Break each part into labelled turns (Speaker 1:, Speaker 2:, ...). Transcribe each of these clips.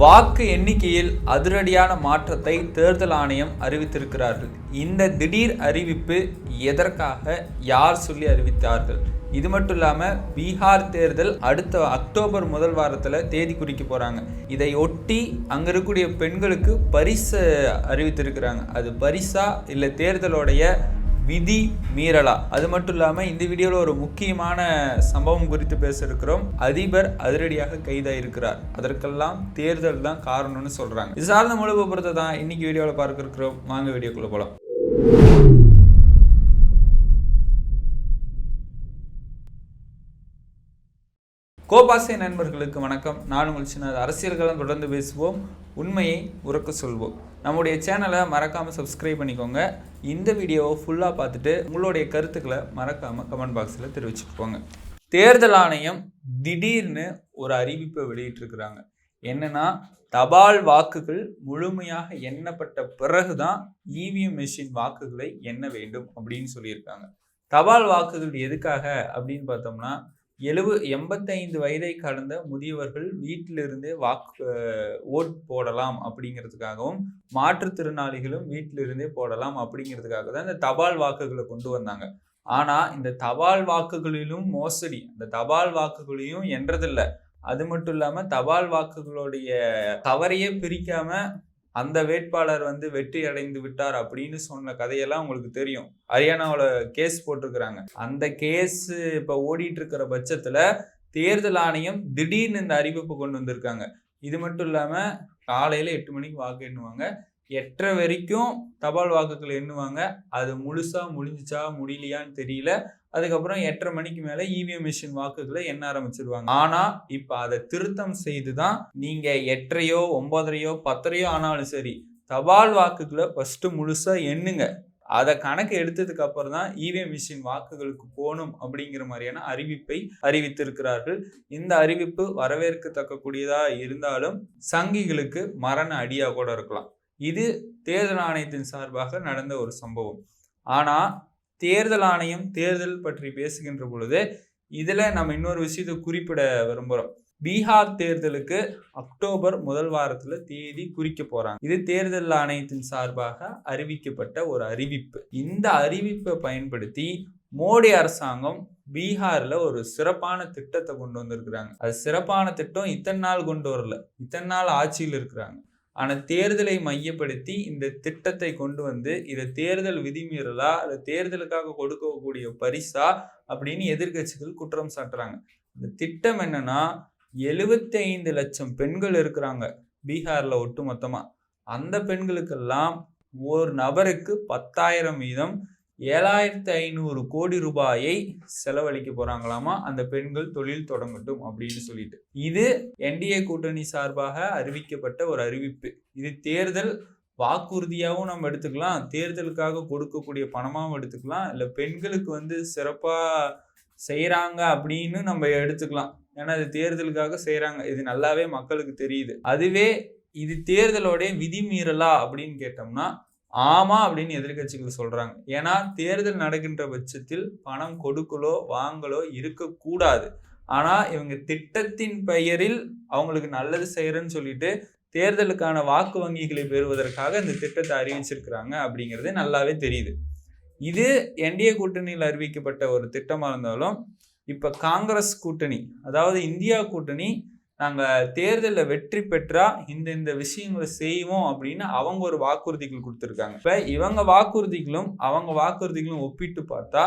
Speaker 1: வாக்கு எண்ணிக்கையில் அதிரடியான மாற்றத்தை தேர்தல் ஆணையம் அறிவித்திருக்கிறார்கள். இந்த திடீர் அறிவிப்பு எதற்காக யார் சொல்லி அறிவித்தார்கள்? இது மட்டும் இல்லாமல் பீகார் தேர்தல் அடுத்த அக்டோபர் முதல் வாரத்தில் தேதி குறிக்க போகிறாங்க இதை ஒட்டி அங்கே இருக்கக்கூடிய பெண்களுக்கு பரிசு அறிவித்திருக்கிறாங்க. அது பரிசா இல்லை தேர்தலோடைய விதி மீறலா. அது மட்டும் இல்லாமல் இந்த வீடியோவில் ஒரு முக்கியமான சம்பவம் குறித்து பேச இருக்கிறோம் அதிபர் அதிரடியாக கைதாயிருக்கிறார். அதற்கெல்லாம் தேர்தல் தான் காரணம்னு சொல்கிறாங்க இது சார்ந்த முழுவை விபரத்தை தான் இன்னைக்கு வீடியோவில் பார்க்க இருக்கிறோம் வாங்க வீடியோக்குள்ளே போகலாம் கோபாசை நண்பர்களுக்கு வணக்கம். நான் உங்கள் சின்ன அரசியல்களும் தொடர்ந்து பேசுவோம். உண்மையை உறக்க சொல்வோம். நம்முடைய சேனலை மறக்காமல் சப்ஸ்கிரைப் பண்ணிக்கோங்க. இந்த வீடியோவை ஃபுல்லாக பார்த்துட்டு உங்களுடைய கருத்துக்களை மறக்காமல் கமெண்ட் பாக்ஸில் தெரிவிச்சுட்டு போங்க தேர்தல் ஆணையம் திடீர்னு ஒரு அறிவிப்பை வெளியிட்டிருக்கிறாங்க. என்னன்னா தபால் வாக்குகள் முழுமையாக எண்ணப்பட்ட பிறகுதான் இவிஎம் மிஷின் வாக்குகளை எண்ண வேண்டும் அப்படின்னு சொல்லியிருக்காங்க. தபால் வாக்குகள் எதுக்காக அப்படின்னு பார்த்தோம்னா எழுப எண்பத்தைந்து வயதை கடந்த முதியவர்கள் வீட்டிலிருந்தே வாக்கு ஓட் போடலாம் அப்படிங்கிறதுக்காகவும் மாற்றுத்திறனாளிகளும் வீட்டிலிருந்தே போடலாம் அப்படிங்கிறதுக்காக தான் இந்த தபால் வாக்குகளை கொண்டு வந்தாங்க. ஆனால் இந்த தபால் வாக்குகளிலும் மோசடி இந்த தபால் வாக்குகளையும் என்றதில்லை. அது மட்டும் இல்லாமல் தபால் வாக்குகளுடைய கவரையே பிரிக்காமல் அந்த வேட்பாளர் வந்து வெற்றி அடைந்து விட்டார் அப்படின்னு சொன்ன கதையெல்லாம் உங்களுக்கு தெரியும். ஹரியானாவில் கேஸ் போட்டிருக்கிறாங்க. அந்த கேஸ் இப்போ ஓடிட்டு இருக்கிற பட்சத்தில் தேர்தல் ஆணையம் திடீர்னு இந்த அறிவிப்பு கொண்டு வந்திருக்காங்க. இது மட்டும் இல்லாமல் காலையில் எட்டு மணிக்கு வாக்கு எண்ணுவாங்க. எட்டரை வரைக்கும் தபால் வாக்குகள் எண்ணுவாங்க. அது முழுசாக முடிஞ்சிச்சா முடியலையான்னு தெரியல. அதுக்கப்புறம் எட்டரை மணிக்கு மேல இவிஎம் மிஷின் வாக்குகளை எண்ண ஆரம்பிச்சிருவாங்க. ஆனா இப்ப அதை திருத்தம் செய்து தான் நீங்க எட்டரையோ ஒன்பதரையோ பத்தரையோ ஆனாலும் சரி தபால் வாக்குகளை ஃபர்ஸ்ட் முழுசா எண்ணுங்க. அதை கணக்கு எடுத்ததுக்கு அப்புறம் தான் இவிஎம் மிஷின் வாக்குகளுக்கு போகணும் அப்படிங்கிற மாதிரியான அறிவிப்பை அறிவித்திருக்கிறார்கள். இந்த அறிவிப்பு வரவேற்கத்தக்கக்கூடியதா இருந்தாலும் சங்கிகளுக்கு மரண அடியா கூட இருக்கலாம். இது தேர்தல் ஆணையத்தின் சார்பாக நடந்த ஒரு சம்பவம். ஆனா தேர்தல் ஆணையம் தேர்தல் பற்றி பேசுகின்ற பொழுது இதில் நம்ம இன்னொரு விஷயத்தை குறிப்பிட விரும்புகிறோம் பீகார் தேர்தலுக்கு அக்டோபர் முதல் வாரத்தில் தேதி குறிக்க போறாங்க. இது தேர்தல் ஆணையத்தின் சார்பாக அறிவிக்கப்பட்ட ஒரு அறிவிப்பு. இந்த அறிவிப்பை பயன்படுத்தி மோடி அரசாங்கம் பீகாரில் ஒரு சிறப்பான திட்டத்தை கொண்டு வந்திருக்கிறாங்க. அது சிறப்பான திட்டம் இத்தனை நாள் கொண்டு வரல. இத்தனை நாள் ஆட்சியில் இருக்கிறாங்க. ஆனால் தேர்தலை மையப்படுத்தி இந்த திட்டத்தை கொண்டு வந்து இதை தேர்தல் விதிமீறலா அதை தேர்தலுக்காக கொடுக்கக்கூடிய பரிசா அப்படின்னு எதிர்கட்சிகள் குற்றம் சாட்டுறாங்க. இந்த திட்டம் என்னன்னா எழுபத்தி ஐந்து லட்சம் பெண்கள் இருக்கிறாங்க பீகார்ல ஒட்டு மொத்தமா அந்த பெண்களுக்கெல்லாம் ஒரு நபருக்கு பத்தாயிரம் வீதம் ஏழாயிரத்தி ஐநூறு கோடி ரூபாயை செலவழிக்க போறாங்களாமா? அந்த பெண்கள் தொழில் தொடங்கட்டும் அப்படின்னு சொல்லிட்டு. இது என்டிஏ கூட்டணி சார்பாக அறிவிக்கப்பட்ட ஒரு அறிவிப்பு. இது தேர்தல் வாக்குறுதியாகவும் நம்ம எடுத்துக்கலாம். தேர்தலுக்காக கொடுக்கக்கூடிய பணமாகவும் எடுத்துக்கலாம். இல்லை பெண்களுக்கு வந்து சிறப்பாக செய்கிறாங்க அப்படின்னு நம்ம எடுத்துக்கலாம். ஏன்னா இது தேர்தலுக்காக செய்கிறாங்க இது நல்லாவே மக்களுக்கு தெரியுது. அதுவே இது தேர்தலோடைய விதிமீறலா அப்படின்னு கேட்டோம்னா ஆமா அப்படின்னு எதிர்கட்சிகள் சொல்றாங்க. ஏன்னா தேர்தல் நடக்கின்ற பட்சத்தில் பணம் கொடுக்கலோ வாங்கலோ இருக்கக்கூடாது. ஆனா இவங்க திட்டத்தின் பெயரில் அவங்களுக்கு நல்லது செய்யறேன்னு சொல்லிட்டு தேர்தலுக்கான வாக்கு வங்கிகளை பெறுவதற்காக இந்த திட்டத்தை அறிவிச்சிருக்கிறாங்க அப்படிங்கிறது நல்லாவே தெரியுது. இது என்டிஏ கூட்டணியில் அறிவிக்கப்பட்ட ஒரு திட்டமாக இருந்தாலும் இப்போ காங்கிரஸ் கூட்டணி அதாவது இந்தியா கூட்டணி நாங்கள் தேர்தலில் வெற்றி பெற்றால் இந்த இந்த விஷயங்களை செய்வோம் அப்படின்னு அவங்க ஒரு வாக்குறுதிகள் கொடுத்துருக்காங்க. இப்போ இவங்க வாக்குறுதிகளும் அவங்க வாக்குறுதிகளும் ஒப்பிட்டு பார்த்தா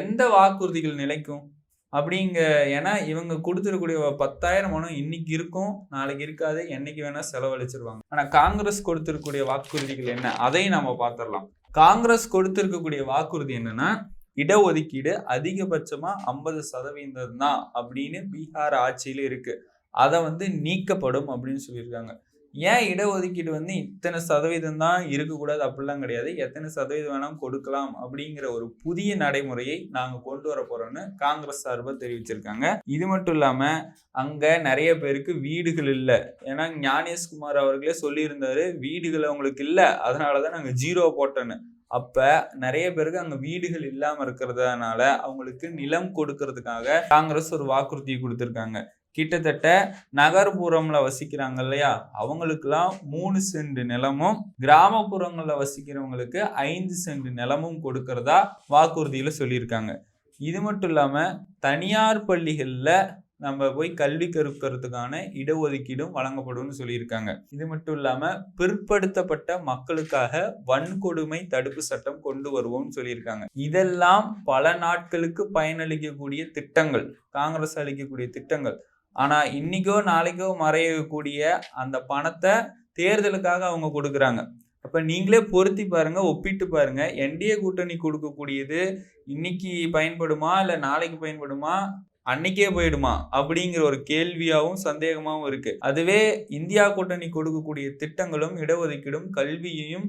Speaker 1: எந்த வாக்குறுதிகள் நிலைக்கும்? அப்படிங்க ஏன்னா இவங்க கொடுத்துருக்கூடிய பத்தாயிரம் பணம் இன்னைக்கு இருக்கும் நாளைக்கு இருக்காது என்னைக்கு வேணால் செலவழிச்சிருவாங்க. ஆனால் காங்கிரஸ் கொடுத்துருக்கூடிய வாக்குறுதிகள் என்ன? அதையும் நம்ம பார்த்துடலாம் காங்கிரஸ் கொடுத்துருக்கக்கூடிய வாக்குறுதி என்னன்னா இடஒதுக்கீடு அதிகபட்சமாக ஐம்பது சதவீதம் தான் அப்படின்னு பீகார் ஆட்சியில் இருக்குது அதை வந்து நீக்கப்படும் அப்படின்னு சொல்லியிருக்காங்க. ஏன் இடஒதுக்கீடு வந்து இத்தனை சதவீதம் தான் இருக்கக்கூடாது? அப்படிலாம் கிடையாது. எத்தனை சதவீதம் வேணாலும் கொடுக்கலாம் அப்படிங்கிற ஒரு புதிய நடைமுறையை நாங்கள் கொண்டு வர போறோம்னு காங்கிரஸ் சார்பாக தெரிவிச்சிருக்காங்க. இது மட்டும் இல்லாமல் அங்கே நிறைய பேருக்கு வீடுகள் இல்லை. ஏன்னா ஞானேஷ்குமார் அவர்களே சொல்லியிருந்தாரு வீடுகள் அவங்களுக்கு இல்லை. அதனால தான் நாங்கள் ஜீரோ போட்டோன்னு. அப்போ நிறைய பேருக்கு அங்கே வீடுகள் இல்லாமல் இருக்கிறதுனால அவங்களுக்கு நிலம் கொடுக்கறதுக்காக காங்கிரஸ் ஒரு வாக்குறுதியை கொடுத்துருக்காங்க. கிட்டத்தட்ட நகர்ப்புறம்ல வசிக்கிறாங்க இல்லையா? அவங்களுக்குலாம் மூணு சென்ட் நிலமும் கிராமப்புறங்கள்ல வசிக்கிறவங்களுக்கு ஐந்து சென்ட் நிலமும் கொடுக்கறதா வாக்குறுதியில சொல்லியிருக்காங்க. இது மட்டும் இல்லாம தனியார் பள்ளிகள்ல நம்ம போய் கல்வி கற்கிறதுக்கான இடஒதுக்கீடும் வழங்கப்படும்னு சொல்லியிருக்காங்க. இது மட்டும் இல்லாம பிற்படுத்தப்பட்ட மக்களுக்காக வன்கொடுமை தடுப்பு சட்டம் கொண்டு வருவோம்னு சொல்லியிருக்காங்க. இதெல்லாம் பல நாட்களுக்கு பயனளிக்கக்கூடிய திட்டங்கள் காங்கிரஸ் அளிக்கக்கூடிய திட்டங்கள். ஆனால் இன்னைக்கோ நாளைக்கோ மறையக்கூடிய அந்த பணத்தை தேர்தலுக்காக அவங்க கொடுக்குறாங்க. அப்போ நீங்களே பொருத்தி பாருங்கள் ஒப்பிட்டு பாருங்கள் என்டிஏ கூட்டணி கொடுக்கக்கூடியது இன்னைக்கு பயன்படுமா இல்லை நாளைக்கு பயன்படுமா அன்னைக்கே போயிடுமா அப்படிங்கிற ஒரு கேள்வியாகவும் சந்தேகமாகவும் இருக்கு. அதுவே இந்தியா கூட்டணி கொடுக்கக்கூடிய திட்டங்களும் இடஒதுக்கீடும் கல்வியையும்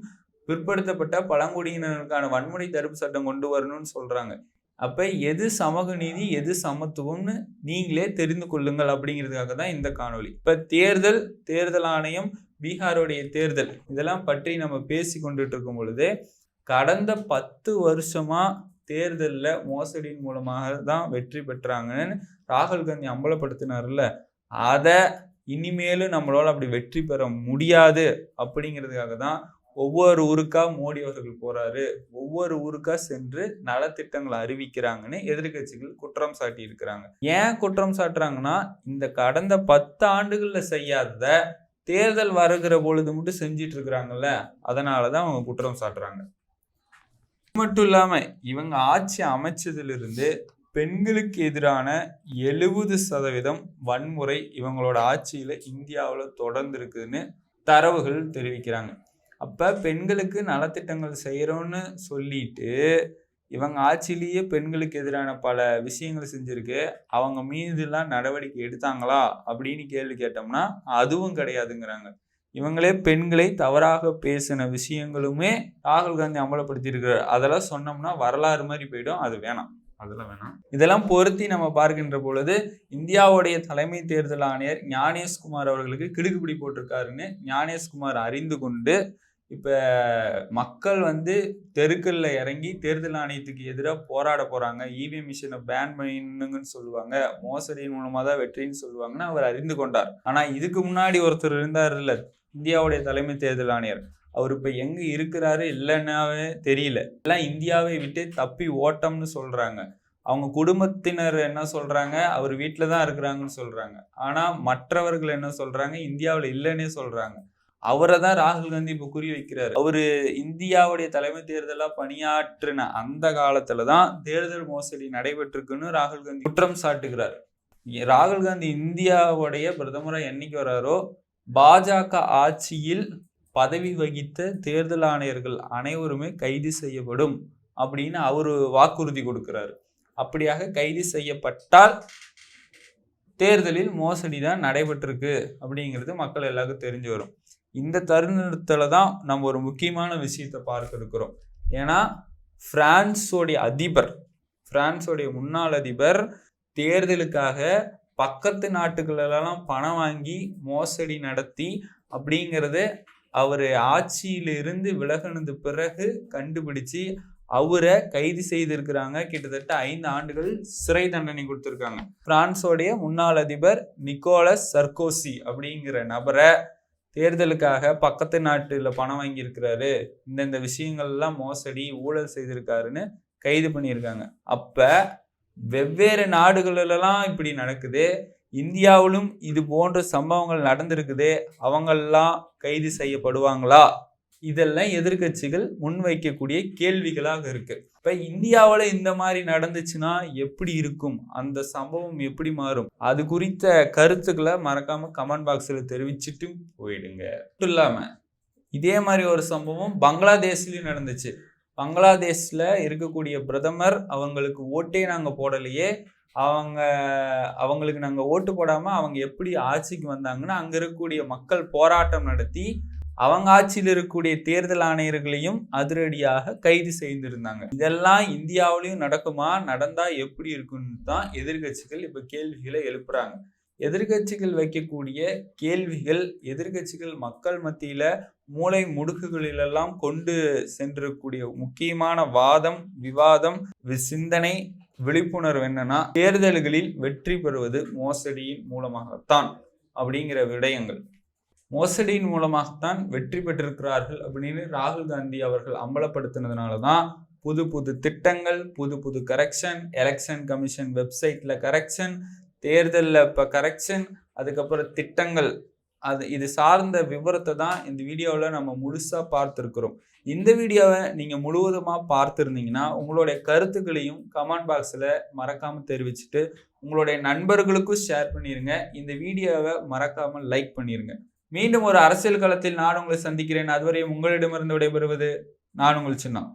Speaker 1: பிற்படுத்தப்பட்ட பழங்குடியினருக்கான வன்முறை தடுப்பு சட்டம் கொண்டு வரணும்னு சொல்றாங்க. அப்போ எது சமூக நீதி எது சமத்துவம்னு நீங்களே தெரிந்து கொள்ளுங்கள் அப்படிங்கிறதுக்காக தான் இந்த காணொளி. இப்போ தேர்தல் தேர்தல் ஆணையம் பீகாருடைய தேர்தல் இதெல்லாம் பற்றி நம்ம பேசி கொண்டுட்டு இருக்கும் பொழுது கடந்த பத்து வருஷமாக தேர்தலில் மோசடியின் மூலமாக தான் வெற்றி பெற்றாங்கன்னு ராகுல் காந்தி அம்பலப்படுத்தினார்ல அதை இனிமேலும் நம்மளால் அப்படி வெற்றி பெற முடியாது அப்படிங்கிறதுக்காக தான் ஒவ்வொரு ஊருக்கா மோடி அவர்கள் போறாரு ஒவ்வொரு ஊருக்கா சென்று நலத்திட்டங்களை அறிவிக்கிறாங்கன்னு எதிர்கட்சிகள் குற்றம் சாட்டி இருக்கிறாங்க ஏன் குற்றம் சாட்டுறாங்கன்னா இந்த கடந்த பத்து ஆண்டுகள்ல செய்யாத தேர்தல் வருகிற பொழுது மட்டும் செஞ்சிட்டு இருக்கிறாங்கல்ல அதனாலதான் அவங்க குற்றம் சாட்டுறாங்க. மட்டும் இல்லாம இவங்க ஆட்சி அமைச்சதிலிருந்து பெண்களுக்கு எதிரான எழுபது சதவீதம் வன்முறை இவங்களோட ஆட்சியில இந்தியாவில் தொடர்ந்து இருக்குதுன்னு தரவுகள் தெரிவிக்கிறாங்க. அப்ப பெண்களுக்கு நலத்திட்டங்கள் செய்யறோம்னு சொல்லிட்டு இவங்க ஆட்சியிலேயே பெண்களுக்கு எதிரான பல விஷயங்கள் செஞ்சிருக்கு. அவங்க மீதுலாம் நடவடிக்கை எடுத்தாங்களா அப்படின்னு கேள்வி கேட்டோம்னா அதுவும் கிடையாதுங்கிறாங்க. இவங்களே பெண்களை தவறாக பேசின விஷயங்களுமே ராகுல் காந்தி அமலப்படுத்தியிருக்கிறார். அதெல்லாம் சொன்னோம்னா வரலாறு மாதிரி போயிடும். அது வேணாம். அதெல்லாம் வேணாம். இதெல்லாம் பொருத்தி நம்ம பார்க்கின்ற பொழுது இந்தியாவுடைய தலைமை தேர்தல் ஆணையர் ஞானேஷ்குமார் அவர்களுக்கு கிடுக்குப்பிடி போட்டிருக்காருன்னு ஞானேஷ்குமார் அறிந்து கொண்டு இப்போ மக்கள் வந்து தெருக்களில் இறங்கி தேர்தல் ஆணையத்துக்கு எதிராக போராட போகிறாங்க இவிஎம் மிஷினை பேன் பண்ணுங்கன்னு சொல்லுவாங்க. மோசடியின் மூலமாக தான் வெற்றின்னு சொல்லுவாங்கன்னு அவர் அறிந்து கொண்டார். ஆனால் இதுக்கு முன்னாடி ஒருத்தர் இருந்தார் இல்லை இந்தியாவுடைய தலைமை தேர்தல் ஆணையர். அவர் இப்போ எங்கே இருக்கிறாரு இல்லைன்னாவே தெரியல. எல்லாம் இந்தியாவை விட்டு தப்பி ஓட்டம்னு சொல்கிறாங்க அவங்க குடும்பத்தினர் என்ன சொல்கிறாங்க அவர் வீட்டில் தான் இருக்கிறாங்கன்னு சொல்கிறாங்க ஆனால் மற்றவர்கள் என்ன சொல்கிறாங்க இந்தியாவில் இல்லைன்னே சொல்கிறாங்க அவரை தான் ராகுல் காந்தி இப்போ குறி வைக்கிறாரு. அவரு இந்தியாவுடைய தலைமை தேர்தலாக பணியாற்றின அந்த காலத்துல தான் தேர்தல் மோசடி நடைபெற்றிருக்குன்னு ராகுல் காந்தி குற்றம் சாட்டுகிறார். ராகுல் காந்தி இந்தியாவுடைய பிரதமராக என்னைக்கு வராரோ பாஜக ஆட்சியில் பதவி வகித்த தேர்தல் ஆணையர்கள் அனைவருமே கைது செய்யப்படும் அப்படின்னு அவர் வாக்குறுதி கொடுக்கிறாரு. அப்படியாக கைது செய்யப்பட்டால் தேர்தலில் மோசடி தான் நடைபெற்றிருக்கு அப்படிங்கிறது மக்கள் எல்லாருக்கும் தெரிஞ்சு வரும். இந்த தருணத்தில் தான் நம்ம ஒரு முக்கியமான விஷயத்தை பார்க்க இருக்கிறோம். ஏன்னா பிரான்ஸோடைய அதிபர் பிரான்ஸோடைய முன்னாள் அதிபர் தேர்தலுக்காக பக்கத்து நாட்டுகளெல்லாம் பணம் வாங்கி மோசடி நடத்தி அப்படிங்கிறத அவர் ஆட்சியிலிருந்து விலகினது பிறகு கண்டுபிடிச்சு அவரை கைது செய்திருக்கிறாங்க. கிட்டத்தட்ட ஐந்து ஆண்டுகள் சிறை தண்டனை கொடுத்துருக்காங்க. பிரான்ஸோடைய முன்னாள் அதிபர் நிக்கோலஸ் சர்கோசி அப்படிங்கிற நபரை தேர்தலுக்காக பக்கத்து நாட்டில் பணம் வாங்கியிருக்கிறாரு. இந்தந்த விஷயங்கள்லாம் மோசடி ஊழல் செய்திருக்காருன்னு கைது பண்ணியிருக்காங்க. அப்போ வெவ்வேறு நாடுகளிலலாம் இப்படி நடக்குது. இந்தியாவிலும் இது போன்ற சம்பவங்கள் நடந்திருக்குது. அவங்கெல்லாம் கைது செய்யப்படுவாங்களா? இதெல்லாம் எதிர்கட்சிகள் முன்வைக்கக்கூடிய கேள்விகளாக இருக்கு. இப்ப இந்தியாவில் இந்த மாதிரி நடந்துச்சுன்னா எப்படி இருக்கும்? அந்த சம்பவம் எப்படி மாறும்? அது குறித்த கருத்துக்களை மறக்காம கமெண்ட் பாக்ஸில் தெரிவிச்சுட்டு போயிடுங்க. மட்டும் இல்லாம இதே மாதிரி ஒரு சம்பவம் பங்களாதேஷ்லயும் நடந்துச்சு. பங்களாதேஷ்ல இருக்கக்கூடிய பிரதமர் அவங்களுக்கு ஓட்டே நாங்கள் போடலையே. அவங்க அவங்களுக்கு நாங்கள் ஓட்டு போடாமல் அவங்க எப்படி ஆட்சிக்கு வந்தாங்கன்னா அங்கே இருக்கக்கூடிய மக்கள் போராட்டம் நடத்தி அவங்க ஆட்சியில் இருக்கக்கூடிய தேர்தல் ஆணையர்களையும் அதிரடியாக கைது செய்திருந்தாங்க. இதெல்லாம் இந்தியாவிலையும் நடக்குமா? நடந்தா எப்படி இருக்குன்னு தான் எதிர்கட்சிகள் இப்ப கேள்விகளை எழுப்புறாங்க. எதிர்கட்சிகள் வைக்கக்கூடிய கேள்விகள் எதிர்கட்சிகள் மக்கள் மத்தியில மூளை முடுக்குகளிலெல்லாம் கொண்டு சென்றக்கூடிய முக்கியமான வாதம் விவாதம் சிந்தனை விழிப்புணர்வு என்னன்னா தேர்தல்களில் வெற்றி பெறுவது மோசடியின் மூலமாகத்தான் அப்படிங்கிற விடயங்கள். மோசடியின் மூலமாகத்தான் வெற்றி பெற்றிருக்கிறார்கள் அப்படின்னு ராகுல் காந்தி அவர்கள் அம்பலப்படுத்தினதுனால தான் புது புது திட்டங்கள் புது புது கரெக்ஷன் எலெக்ஷன் கமிஷன் வெப்சைட்டில் கரெக்ஷன் தேர்தலில் இப்போ கரெக்ஷன் அதுக்கப்புறம் திட்டங்கள். அது இது சார்ந்த விவரத்தை தான் இந்த வீடியோவில் நம்ம முழுசாக பார்த்துருக்குறோம். இந்த வீடியோவை நீங்கள் முழுவதுமாக பார்த்துருந்தீங்கன்னா உங்களுடைய கருத்துக்களையும் கமெண்ட் பாக்ஸில் மறக்காமல் தெரிவிச்சுட்டு உங்களுடைய நண்பர்களுக்கும் ஷேர் பண்ணிடுங்க இந்த வீடியோவை மறக்காமல் லைக் பண்ணிடுங்க மீண்டும் ஒரு அரசியல் களத்தில் நான் உங்களை சந்திக்கிறேன். அதுவரையும் உங்களிடமிருந்து விடைபெறுவது நான் உங்கள் சின்னம்.